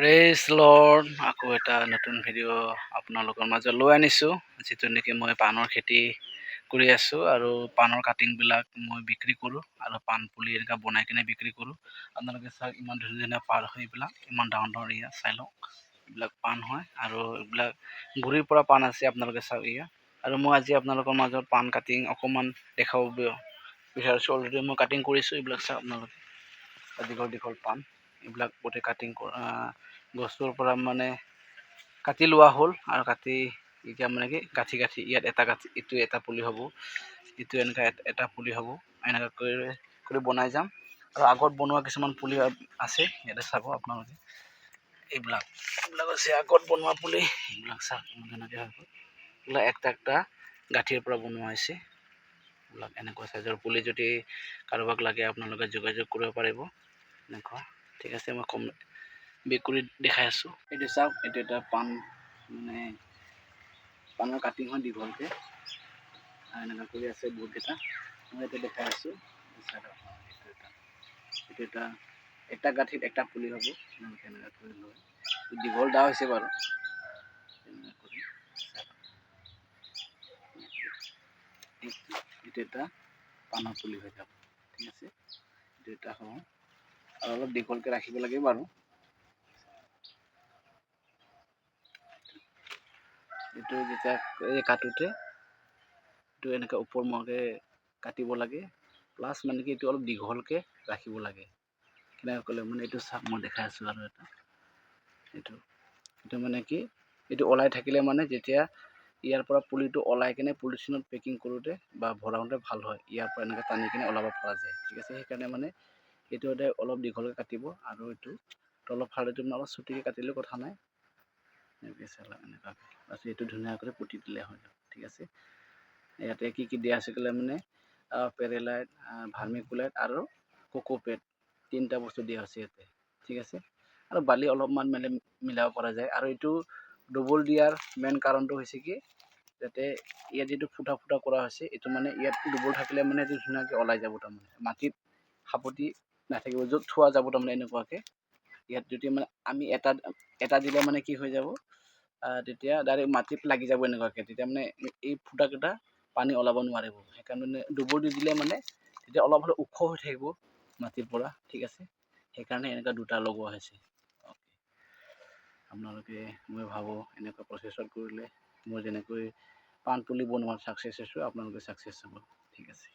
Praise lord আকৌ এটা নতুন ভিডিঅ' আপোনালোকৰ মাজত লৈ আনিছোঁ, যিটো নেকি মই পাণৰ খেতি কৰি আছোঁ আৰু পাণৰ কাটিংবিলাক মই বিক্ৰী কৰোঁ আৰু পাণ পুলি এনেকুৱা বনাই কিনে বিক্ৰী কৰোঁ। আপোনালোকে চাওক, ইমান ধুনীয়া ধুনীয়া পাণ হয় এইবিলাক, ইমান ডাঙৰ ডাঙৰ এয়া চাই লওক, এইবিলাক পাণ হয় আৰু এইবিলাক গুৰিৰ পৰা পাণ আছে আপোনালোকে চাওক এয়া আৰু মই আজি আপোনালোকৰ মাজত পাণ কাটিং অকণমান দেখাব বিচাৰিছোঁ অলৰেডি মই কাটিং কৰিছোঁ, এইবিলাক চাওক আপোনালোকে। দীঘল দীঘল পাণ। এইবিলাক গোটেই কাটিং গছটোৰ পৰা মানে কাটি লোৱা হ'ল আৰু কাটি এতিয়া মানে কি, গাঁঠি গাঁঠি, ইয়াত এটা গাঁঠি, ইটো এটা পুলি হ'ব, ইটো এনেকুৱা এটা পুলি হ'ব এনেকুৱা কৰি কৰি বনাই যাম। আৰু আগত বনোৱা কিছুমান পুলি আছে, ইয়াতে চাব আপোনালোকে। এইবিলাক এইবিলাক আছে আগত বনোৱা পুলি, এইবিলাক চাওক কেনেকৈ হৈ গ'ল। এইবিলাক একটা একটা গাঁঠিৰ পৰা বনোৱা হৈছে। এইবিলাক এনেকুৱা চাইজৰ পুলি যদি কাৰোবাক লাগে, আপোনালোকে যোগাযোগ কৰিব পাৰিব। এনেকুৱা। ঠিক আছে, মই কম বেক কৰি দেখাই আছোঁ। এইটো চাওক, এইটো এটা পাণ মানে পাণৰ কাটিং হয় দীঘলকৈ। আৰু এনেকুৱা কৰি আছে বহুতকেইটা মই এতিয়া দেখাই আছোঁ। এইটো এটা। এইটো এটা এটা গাঁঠিত এটা পুলি হ'ব। এনেকৈ এনেকুৱা কৰি লয়। দীঘল দা হৈছে বাৰু। এইটো এটা পাণৰ পুলি হৈ যাব। ঠিক আছে? এইটো এটা হওঁ। অলপ দীঘলকৈ ৰাখিব লাগে বাৰু। এইটো যেতিয়া এই কাটোতে, এইটো এনেকৈ ওপৰমুৱাকৈ কাটিব লাগে। প্লাছ মানে কি এইটো অলপ দীঘলকৈ ৰাখিব লাগে। কেনেকৈ ক'লে মানে এইটো চাওক মই দেখাই আছোঁ আৰু এটা। এইটো এইটো মানে কি, এইটো ওলাই থাকিলে মানে যেতিয়া ইয়াৰ পৰা পুলিটো ওলাই কিনে পলিথিনত পেকিং কৰোঁতে বা ভৰাওঁতে ভালো হয়। ইয়াৰ পৰা এনেকৈ টানি কিনে ওলাব পৰা যায়। ঠিক আছে, সেইকাৰণে মানে এইটো সদায় অলপ দীঘলকৈ কাটিব আৰু এইটো ফালেটো মানে অলপ চুটিকৈ কাটিলেও কথা নাই। এনেকৈ চালা, এনেকুৱাকৈ। বাছ এইটো ধুনীয়াকৈ পুতি দিলে হৈ যাব ঠিক আছে? ইয়াতে কি কি দিয়া আছে ক'লে মানে পেৰেলাইট ভাৰ্মিকুলাইট আৰু কোকোপেট, তিনিটা বস্তু দিয়া হৈছে ইয়াতে, ঠিক আছে? আৰু বালি অলপমান মানে মিলাব পৰা যায়। আৰু এইটো ডবল দিয়াৰ মেইন কাৰণটো হৈছে কি, যাতে ইয়াত যিটো ফুটা ফুটা কৰা হৈছে, এইটো মানে ইয়াত ডবল থাকিলে মানে এইটো ধুনীয়াকৈ ওলাই যাব তাৰমানে। মাটিত সাপতি নাথাকিব, য'ত থোৱা যাব তাৰমানে এনেকুৱাকৈ। ইয়াত যদি মানে আমি এটা এটা দিলে মানে কি হৈ যাব তেতিয়া ডাইৰেক্ট মাটিত লাগি যাব এনেকুৱাকৈ। তেতিয়া মানে এই ফুটাকেইটা পানী ওলাব নোৱাৰিব। সেইকাৰণে ডুবুৰ দি দিলে মানে তেতিয়া অলপ হ'লেও ওখ হৈ থাকিব মাটিৰ পৰা, ঠিক আছে? সেইকাৰণে এনেকুৱা দুটা লগোৱা হৈছে। অ'কে। আপোনালোকে মই ভাবোঁ এনেকুৱা প্ৰচেছত কৰিলে মই যেনেকৈ পাণ পুলি বনোৱাত ছাকচেছ হৈছোঁ, আপোনালোকে ছাকচেছ হ'ব। ঠিক আছে।